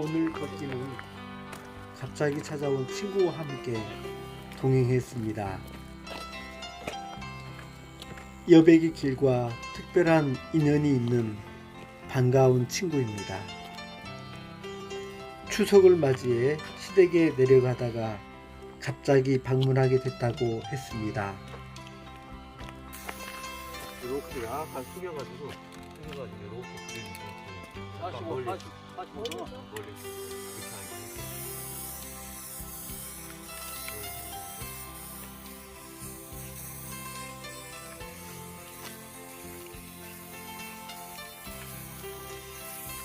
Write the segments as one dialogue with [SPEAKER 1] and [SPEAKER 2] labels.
[SPEAKER 1] 오늘 걷기는 갑자기 찾아온 친구와 함께 동행했습니다. 여백의 길과 특별한 인연이 있는 반가운 친구입니다. 추석을 맞이해 시댁에 내려가다가 갑자기 방문하게 됐다고 했습니다.
[SPEAKER 2] 이렇게 약간 숙여가지고 숙여가지고 이렇게 그리는 거 약간 멀리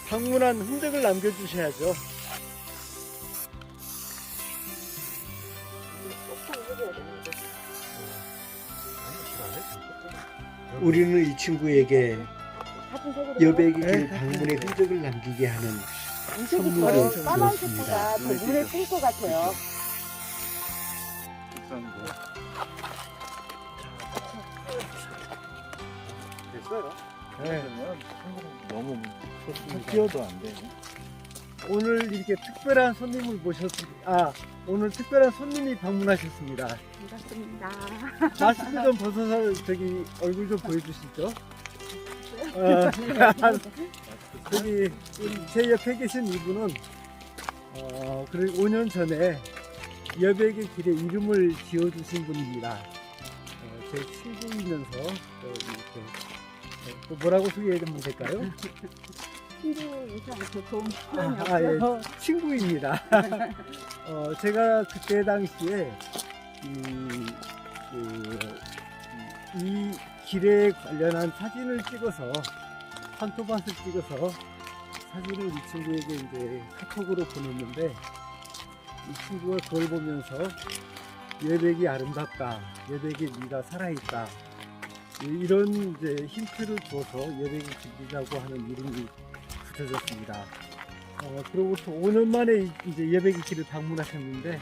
[SPEAKER 1] 방문한 흔적을 남겨주셔야죠. 우리는 이 친구에게 여백의 길 방문의 흔적을 남기게 하는 선물을
[SPEAKER 3] 까만
[SPEAKER 1] 주었습니다.
[SPEAKER 3] 색깔가 더 눈에 띌것 같아요.
[SPEAKER 2] 됐어요?
[SPEAKER 1] 네.
[SPEAKER 2] 너무
[SPEAKER 1] 좋습니다.
[SPEAKER 2] 끼어도 안 돼.
[SPEAKER 1] 오늘 이렇게 특별한 손님을 모셨습니다. 아, 오늘 특별한 손님이 방문하셨습니다.
[SPEAKER 3] 반갑습니다.
[SPEAKER 1] 마스크 좀 벗어서 저기 얼굴 좀 보여주시죠. 어, 저기 제 옆에 계신 이분은 어, 그리고 5년 전에 여백의 길에 이름을 지어주신 분입니다. 어, 제 친구이면서 또 이렇게 어, 또 뭐라고 소개해드리면 될까요?
[SPEAKER 3] 표현이
[SPEAKER 1] 아, 예. 친구입니다. 어, 제가 그때 당시에 이, 그, 이 길에 관련한 사진을 찍어서 판토밭을 찍어서 사진을 이 친구에게 이제 카톡으로 보냈는데 이 친구가 그걸 보면서 여백이 아름답다, 여백의 미가 살아있다 이- 이런 이제 힌트를 줘서 여백이 길이라고 하는 이름이 붙여졌습니다. 어, 그로부터 5년 만에 이제 예배기 길을 방문하셨는데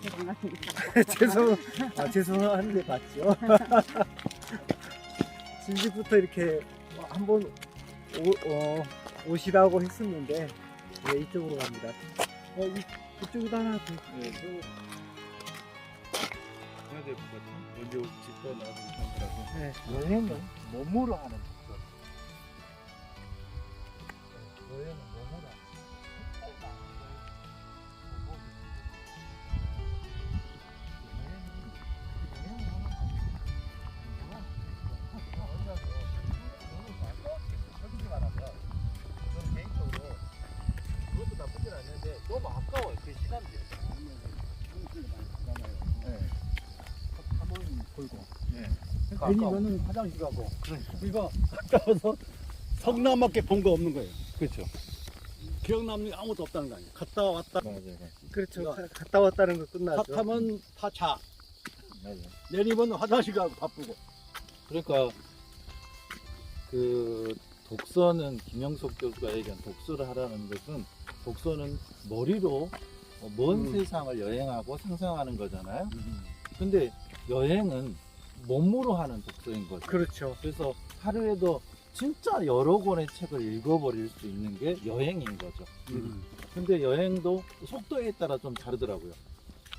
[SPEAKER 3] 죄송합니다.
[SPEAKER 1] 죄송 아, 죄송한데 맞죠? 진즉부터 이렇게 한번 오, 어, 오시라고 했었는데 네, 이쪽으로 갑니다. 어, 이, 이쪽에도 하나 더.
[SPEAKER 2] 네, 저 해야 될것 같아. 먼저 집도 상태라서.
[SPEAKER 1] 네.
[SPEAKER 2] 여행은 몸으로 하는 거. 여행은 몸으로 하는 네.
[SPEAKER 4] 괜히 너는 화장실 가고 우리가 갔다 와서 성남밖에 본 거 없는 거예요
[SPEAKER 2] 그렇죠.
[SPEAKER 4] 기억 남는 게 아무것도 없다는 거 아니에요 갔다 왔다
[SPEAKER 2] 맞아요.
[SPEAKER 1] 그렇죠.
[SPEAKER 4] 야.
[SPEAKER 1] 가- 갔다 왔다는 거
[SPEAKER 4] 차
[SPEAKER 1] 끝나죠.
[SPEAKER 4] 타면 타차
[SPEAKER 2] 맞아요.
[SPEAKER 4] 내리면 화장실 가고 바쁘고
[SPEAKER 2] 그러니까 그 독서는 김영석 교수가 얘기한 독서를 하라는 것은 독서는 머리로 어, 먼
[SPEAKER 1] 음.
[SPEAKER 2] 세상을 여행하고 상상하는 거잖아요. 근데 여행은 몸으로 하는 독서인 거죠.
[SPEAKER 1] 그렇죠.
[SPEAKER 2] 그래서 하루에도 진짜 여러 권의 책을 읽어버릴 수 있는 게 여행인 거죠.
[SPEAKER 1] 음.
[SPEAKER 2] 근데 여행도 속도에 따라 좀 다르더라고요.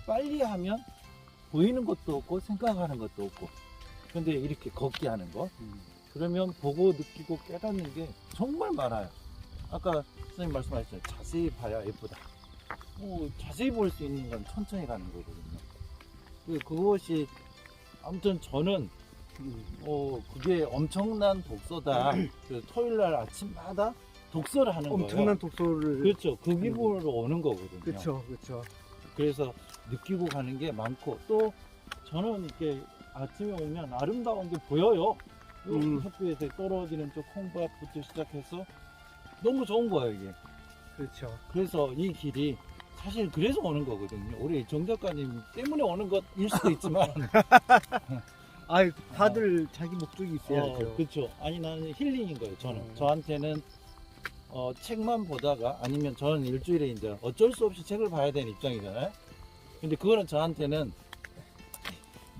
[SPEAKER 2] 빨리 하면 보이는 것도 없고 생각하는 것도 없고. 근데 이렇게 걷기 하는 거
[SPEAKER 4] 음.
[SPEAKER 2] 그러면 보고 느끼고 깨닫는 게 정말 많아요. 아까 선생님 말씀하셨잖아요. 자세히 봐야 예쁘다. 뭐 자세히 볼 수 있는 건 천천히 가는 거거든요. 그- 그것이 아무튼 저는
[SPEAKER 4] 음.
[SPEAKER 2] 어 그게 엄청난 독서다. 그 토요일 날 아침마다 독서를 하는 거예요.
[SPEAKER 1] 엄청난 독서를
[SPEAKER 2] 그렇죠. 그 기분으로 오는 거거든요.
[SPEAKER 1] 그렇죠. 그렇죠.
[SPEAKER 2] 그래서 느끼고 가는 게 많고 또 저는 이렇게 아침에 오면 아름다운 게 보여요. 요
[SPEAKER 1] 음.
[SPEAKER 2] 햇빛에 떨어지는 저 콩밭부터 시작해서 너무 좋은 거예요 이게.
[SPEAKER 1] 그렇죠.
[SPEAKER 2] 그래서 이 길이 사실 그래서 오는 거거든요. 우리 정 작가님 때문에 오는 것일 수도 있지만
[SPEAKER 1] 아, 다들 자기 목적이 있어야죠.
[SPEAKER 2] 어, 그렇죠. 아니 나는 힐링인 거예요. 저는
[SPEAKER 1] 음.
[SPEAKER 2] 저한테는 어, 책만 보다가 아니면 저는 일주일에 이제 어쩔 수 없이 책을 봐야 되는 입장이잖아요. 근데 그거는 저한테는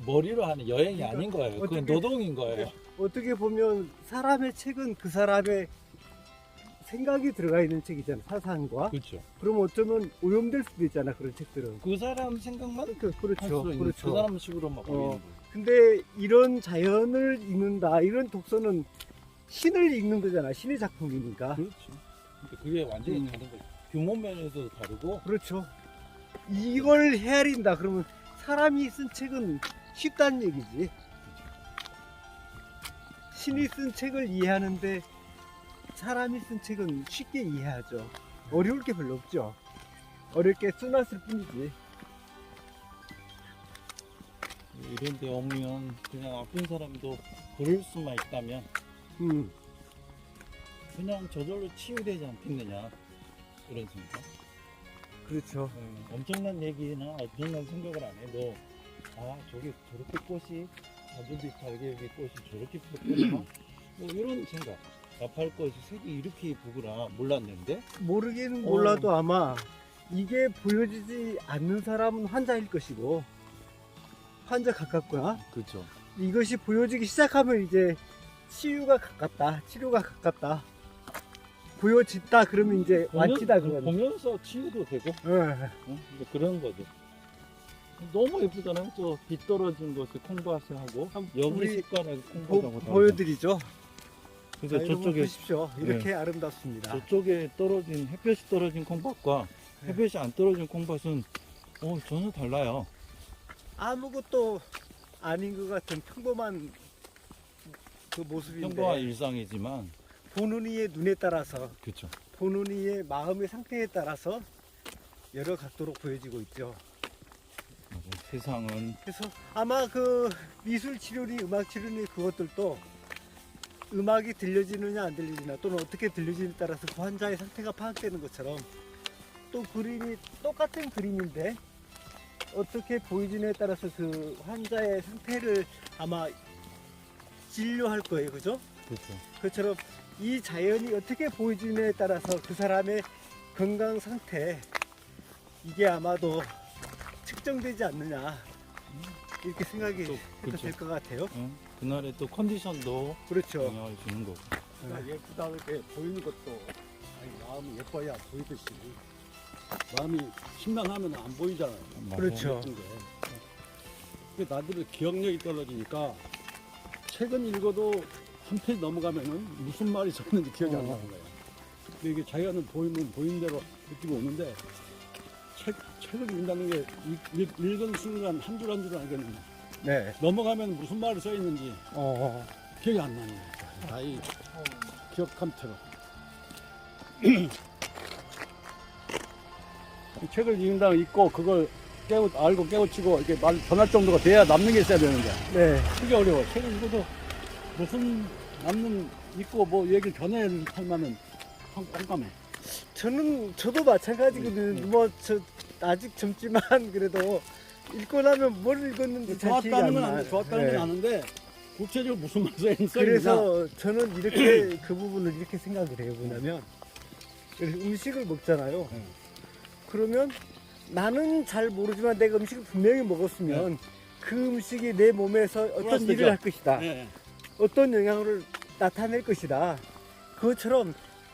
[SPEAKER 2] 머리로 하는 여행이 아닌 거예요. 그건
[SPEAKER 1] 어떻게-
[SPEAKER 2] 노동인 거예요.
[SPEAKER 1] 어떻게 보면 사람의 책은 그 사람의 생각이 들어가 있는 책이잖아 사상과
[SPEAKER 2] 그렇죠.
[SPEAKER 1] 그럼 어쩌면 오염될 수도 있잖아 그런 책들은
[SPEAKER 2] 그 사람 생각만
[SPEAKER 1] 그,
[SPEAKER 2] 할
[SPEAKER 1] 그렇죠
[SPEAKER 2] 수 있는
[SPEAKER 1] 그렇죠
[SPEAKER 2] 그 사람 식으로 막
[SPEAKER 1] 어.
[SPEAKER 2] 보이는 거예요.
[SPEAKER 1] 근데 이런 자연을 읽는다 이런 독서는 신을 읽는 거잖아 신의 작품이니까
[SPEAKER 2] 그렇죠. 근데 그게 완전히
[SPEAKER 1] 음.
[SPEAKER 2] 다른 거예요. 규모 면에서도 다르고
[SPEAKER 1] 그렇죠 이걸 헤아린다 그러면 사람이 쓴 책은 쉽다는 얘기지 신이 쓴 책을 이해하는데 사람이 쓴 책은 쉽게 이해하죠. 어려울 게 별로 없죠. 어렵게 써놨을 뿐이지.
[SPEAKER 2] 이런 데 오면 그냥 아픈 사람도 그럴 수만 있다면
[SPEAKER 1] 음.
[SPEAKER 2] 그냥 저절로 치유되지 않겠느냐? 그런 생각.
[SPEAKER 1] 그렇죠.
[SPEAKER 2] 음, 엄청난 얘기나 엄청난 생각을 안 해도 아 저게 저렇게 꽃이 아주비 달개비 꽃이 저렇게 피었구나. 뭐 이런 생각 나팔 꽃이 색이 이렇게 예쁘구나. 몰랐는데?
[SPEAKER 1] 모르긴
[SPEAKER 2] 어.
[SPEAKER 1] 몰라도 아마 이게 보여지지 않는 사람은 환자일 것이고 환자 가깝구나.
[SPEAKER 2] 그렇죠.
[SPEAKER 1] 이것이 보여지기 시작하면 이제 치유가 가깝다 치료가 가깝다. 보여진다 그러면 이제 완치다 그거는
[SPEAKER 2] 보면서 치유도 되고?
[SPEAKER 1] 예.
[SPEAKER 2] 응? 이제 그런 거죠 너무 예쁘잖아요. 저빛 떨어진 것을 콩밭에 하고 여기
[SPEAKER 1] 우리 보,
[SPEAKER 2] 콩밭하고
[SPEAKER 1] 보여드리죠
[SPEAKER 2] 그래서 저쪽에
[SPEAKER 1] 보십시오 이렇게 아름답습니다
[SPEAKER 2] 저쪽에 떨어진 햇볕이 떨어진 콩밭과
[SPEAKER 1] 네.
[SPEAKER 2] 햇볕이 안 떨어진 콩밭은 어, 전혀 달라요.
[SPEAKER 1] 아무것도 아닌 것 같은 평범한 그 모습인데
[SPEAKER 2] 평범한 일상이지만
[SPEAKER 1] 보는 이의 눈에 따라서
[SPEAKER 2] 그렇죠.
[SPEAKER 1] 보는 이의 마음의 상태에 따라서 여러 각도로 보여지고 있죠.
[SPEAKER 2] 세상은
[SPEAKER 1] 그래서 아마 그 미술 치료니 음악 치료니 그것들도 음악이 들려지느냐 안 들리느냐 또는 어떻게 들려지느냐에 따라서 그 환자의 상태가 파악되는 것처럼 또 그림이 똑같은 그림인데 어떻게 보이지냐에 따라서 그 환자의 상태를 아마 진료할 거예요 그죠?
[SPEAKER 2] 그렇죠.
[SPEAKER 1] 그처럼 이 자연이 어떻게 보여지느냐에 따라서 그 사람의 건강 상태 이게 아마도 측정되지 않느냐 이렇게 생각이
[SPEAKER 2] 또
[SPEAKER 1] 해도
[SPEAKER 2] 그렇죠.
[SPEAKER 1] 될것 같아요.
[SPEAKER 2] 응? 그날의 또 컨디션도
[SPEAKER 1] 그렇죠.
[SPEAKER 2] 영향을 주는 거고.
[SPEAKER 4] 그러니까 예쁘다 이렇게 보이는 것도 아니, 마음이 예뻐야 보이듯이 마음이 심란하면 안 보이잖아요.
[SPEAKER 1] 그렇죠.
[SPEAKER 4] 예쁜 게. 근데 나들은 기억력이 떨어지니까 책은 읽어도 한 페이지 넘어가면은 무슨 말이 썼는지 기억이 안
[SPEAKER 1] 어.
[SPEAKER 4] 나는 거예요. 근데 이게 자기는 보이면 보이는 대로 느끼고 오는데 책, 책을 읽는다는 게 읽, 읽- 읽은 순간 한 줄 한 줄 알겠는데
[SPEAKER 1] 네.
[SPEAKER 4] 넘어가면 무슨 말이 써 있는지
[SPEAKER 1] 어,
[SPEAKER 4] 기억이 안 나는 거예요. 다이 기억 감퇴로. 이 책을 읽는다 읽고 그걸 깨우, 알고 깨우치고 이렇게 말 전할 정도가 돼야 남는 게 있어야 되는데
[SPEAKER 1] 네.
[SPEAKER 4] 그게 어려워. 책을 읽어도 무슨 남는 읽고 뭐 얘기를 전해야 할 만한 한- 깜깜해.
[SPEAKER 1] 저는 저도 마찬가지거든요.
[SPEAKER 4] 네.
[SPEAKER 1] 뭐저 아직 젊지만 그래도 읽고 나면 뭘 읽었는지 잘 기억이
[SPEAKER 4] 좋았다는
[SPEAKER 1] 안
[SPEAKER 4] 건
[SPEAKER 1] 나요.
[SPEAKER 4] 아는데 좋았다는
[SPEAKER 1] 네.
[SPEAKER 4] 건 아는데 구체적으로 무슨 말이 써 있는지
[SPEAKER 1] 그래서 저는 이렇게 그 부분을 이렇게 생각을 해요. 뭐냐면 음식을 먹잖아요.
[SPEAKER 4] 네.
[SPEAKER 1] 그러면 나는 잘 모르지만 내가 음식을 분명히 먹었으면 그 음식이 내 몸에서 어떤
[SPEAKER 4] 플러스
[SPEAKER 1] 일을
[SPEAKER 4] 되죠.
[SPEAKER 1] 할 것이다.
[SPEAKER 4] 네.
[SPEAKER 1] 어떤 영향을 나타낼 것이다. 그것처럼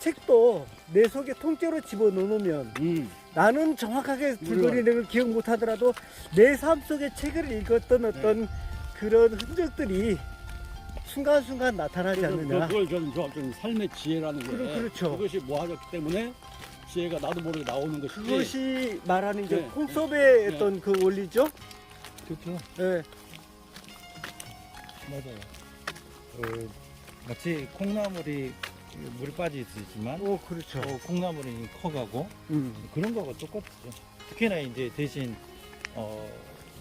[SPEAKER 1] 책도 내 속에 통째로 집어넣으면
[SPEAKER 4] 음.
[SPEAKER 1] 나는 정확하게 줄거리 내용을 기억 못 하더라도 내 삶 속에 책을 읽었던 어떤 그런 흔적들이 순간순간 나타나지
[SPEAKER 4] 그-
[SPEAKER 1] 않느냐.
[SPEAKER 4] 그걸 저는 좋아하는 삶의 지혜라는 게
[SPEAKER 1] 그러- 그렇죠.
[SPEAKER 4] 것이 모아졌기 때문에 지혜가 나도 모르게 나오는 것이지.
[SPEAKER 1] 그것이 말하는 이제
[SPEAKER 4] 네,
[SPEAKER 1] 콩섭의
[SPEAKER 4] 네.
[SPEAKER 1] 어떤 그 원리죠.
[SPEAKER 2] 그렇죠.
[SPEAKER 1] 예.
[SPEAKER 2] 맞아요. 그 마치 콩나물이 물 빠져 있지만
[SPEAKER 1] 오, 그렇죠.
[SPEAKER 2] 또 콩나물이 커가고
[SPEAKER 1] 음.
[SPEAKER 2] 그런 거하고 똑같죠. 특히나 이제 대신 어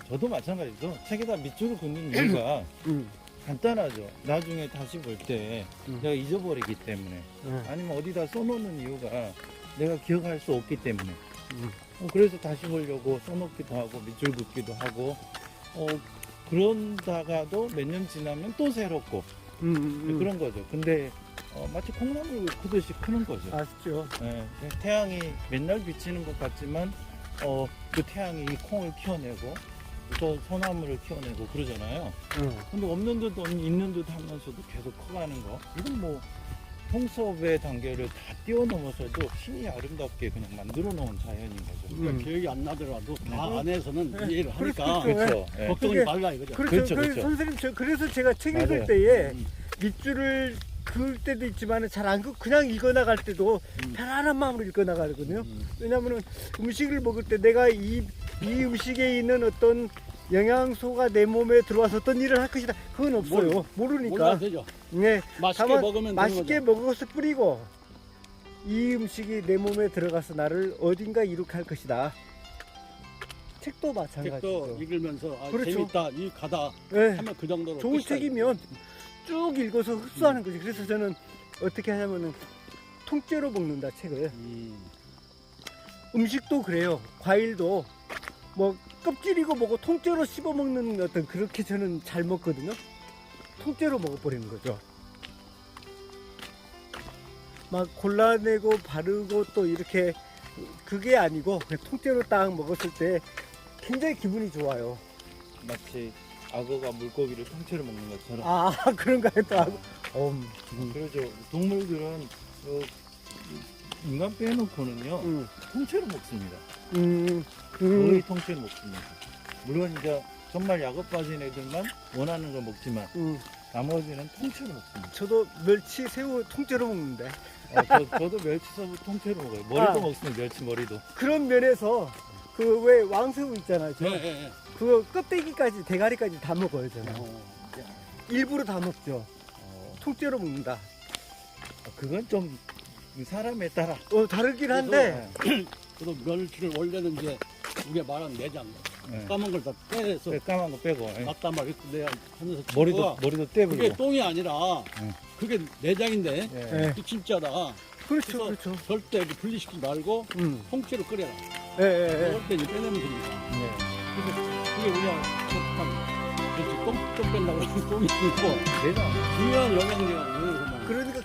[SPEAKER 2] 저도 마찬가지죠. 책에다 밑줄을 긋는 이유가
[SPEAKER 1] 음.
[SPEAKER 2] 간단하죠. 나중에 다시 볼 때
[SPEAKER 1] 음.
[SPEAKER 2] 내가 잊어버리기 때문에
[SPEAKER 1] 음.
[SPEAKER 2] 아니면 어디다 써놓는 이유가 내가 기억할 수 없기 때문에
[SPEAKER 1] 음.
[SPEAKER 2] 어, 그래서 다시 보려고 써놓기도 하고 밑줄 긋기도 하고 어, 그런다가도 몇 년 지나면 또 새롭고
[SPEAKER 1] 음, 음.
[SPEAKER 2] 그런 거죠. 근데 어, 마치 콩나물 크듯이 크는 거죠.
[SPEAKER 1] 아시죠?
[SPEAKER 2] 예, 태양이 맨날 비치는 것 같지만 어, 그 태양이 이 콩을 키워내고 또 소나무를 키워내고 그러잖아요.
[SPEAKER 1] 음.
[SPEAKER 2] 근데 없는 듯 있는 듯 하면서도 계속 커가는 거. 이건 뭐 통섭의 단계를 다 뛰어넘어서도 신이 아름답게 그냥 만들어 놓은 자연인 거죠.
[SPEAKER 4] 그러니까
[SPEAKER 1] 음.
[SPEAKER 4] 기억이 안 나더라도 다
[SPEAKER 2] 음.
[SPEAKER 4] 안에서는
[SPEAKER 1] 네.
[SPEAKER 4] 이해를 하니까
[SPEAKER 1] 그렇죠.
[SPEAKER 2] 그렇죠. 예.
[SPEAKER 4] 걱정이
[SPEAKER 1] 그게-
[SPEAKER 4] 말라 이거죠.
[SPEAKER 1] 그렇죠.
[SPEAKER 2] 그렇죠,
[SPEAKER 1] 그
[SPEAKER 2] 그렇죠.
[SPEAKER 1] 선생님 저 그래서 제가 책 읽을
[SPEAKER 2] 맞아요.
[SPEAKER 1] 때에
[SPEAKER 4] 음.
[SPEAKER 1] 밑줄을 그을 때도 있지만 잘안 긋고 그냥 읽어 나갈 때도
[SPEAKER 4] 음.
[SPEAKER 1] 편안한 마음으로 읽어 나가거든요.
[SPEAKER 4] 음.
[SPEAKER 1] 왜냐면은 음식을 먹을 때 내가 이, 이 음식에 있는 어떤 영양소가 내 몸에 들어와서 어떤 일을 할 것이다. 그건 없어요. 모르니까.
[SPEAKER 4] 되죠.
[SPEAKER 1] 네.
[SPEAKER 4] 맛있게
[SPEAKER 1] 다만
[SPEAKER 4] 먹으면
[SPEAKER 1] 맛있게
[SPEAKER 4] 되는
[SPEAKER 1] 먹어서 뿌리고 이 음식이 내 몸에 들어가서 나를 어딘가 이룩 할 것이다. 책도
[SPEAKER 4] 거죠.
[SPEAKER 1] 마찬가지죠.
[SPEAKER 4] 책도 읽으면서 아,
[SPEAKER 1] 그렇죠.
[SPEAKER 4] 재밌다, 이 가다
[SPEAKER 1] 네.
[SPEAKER 4] 하면 그 정도로
[SPEAKER 1] 좋은
[SPEAKER 4] 끝이다,
[SPEAKER 1] 책이면 쭉 읽어서 흡수하는 거지. 그래서 저는 어떻게 하냐면은 통째로 먹는다 책을.
[SPEAKER 4] 음.
[SPEAKER 1] 음식도 그래요. 과일도 뭐 껍질이고 뭐고 통째로 씹어 먹는 어떤 그렇게 저는 잘 먹거든요. 통째로 먹어버리는 거죠. 막 골라내고 바르고 또 이렇게 그게 아니고 그냥 통째로 딱 먹었을 때 굉장히 기분이 좋아요.
[SPEAKER 2] 마치 악어가 물고기를 통째로 먹는 것처럼.
[SPEAKER 1] 아 그런가요 또 하고. 음, 음,
[SPEAKER 2] 그러죠. 동물들은 어, 인간 빼놓고는요
[SPEAKER 1] 음,
[SPEAKER 2] 통째로 먹습니다.
[SPEAKER 1] 음,
[SPEAKER 2] 거의
[SPEAKER 1] 음,
[SPEAKER 2] 통째로 먹습니다. 물론 이제 정말 약업 빠진 애들만 원하는 걸 먹지만
[SPEAKER 1] 음.
[SPEAKER 2] 나머지는 통째로 먹습니다.
[SPEAKER 1] 저도 멸치, 새우 통째로 먹는데
[SPEAKER 2] 어, 저, 저도 멸치 서부 통째로 먹어요. 머리도
[SPEAKER 1] 아.
[SPEAKER 2] 먹습니다. 멸치 머리도.
[SPEAKER 1] 그런 면에서 그 왜 왕새우 있잖아요. 저
[SPEAKER 4] 예, 예, 예.
[SPEAKER 1] 그거 껍데기까지 대가리까지 다 먹어요 저는.
[SPEAKER 4] 어.
[SPEAKER 1] 일부러 다 먹죠.
[SPEAKER 2] 어,
[SPEAKER 1] 통째로 먹는다.
[SPEAKER 2] 그건 좀 사람에 따라.
[SPEAKER 1] 어 다르긴 한데
[SPEAKER 4] 그래도 멸치를 원래는 이제 우리가 말한 내장
[SPEAKER 2] 네.
[SPEAKER 4] 까만 걸다 떼서
[SPEAKER 2] 그 까만 거 빼고 예.
[SPEAKER 4] 놨단 말이야. 내가 하면서
[SPEAKER 2] 머리도
[SPEAKER 4] 친구가
[SPEAKER 2] 머리도
[SPEAKER 4] 그게
[SPEAKER 2] 떼불고.
[SPEAKER 4] 똥이 아니라
[SPEAKER 2] 응.
[SPEAKER 4] 그게 내장인데
[SPEAKER 2] 예.
[SPEAKER 1] 네.
[SPEAKER 4] 그 진짜다.
[SPEAKER 1] 그렇죠
[SPEAKER 4] 그래서
[SPEAKER 1] 그렇죠.
[SPEAKER 4] 절대 이렇게 분리시키지 말고
[SPEAKER 1] 음.
[SPEAKER 4] 통째로 끓여라.
[SPEAKER 1] 예 예 예.
[SPEAKER 4] 먹을 때 이제 빼내면 됩니다.
[SPEAKER 2] 네.
[SPEAKER 4] 그래서 그게 우리가 한 그렇지 똥, 똥 뺀다고 해서 똥이 있고
[SPEAKER 2] 내가
[SPEAKER 4] 중요한 영양제가 뭐예요?
[SPEAKER 1] 그러니까 그냥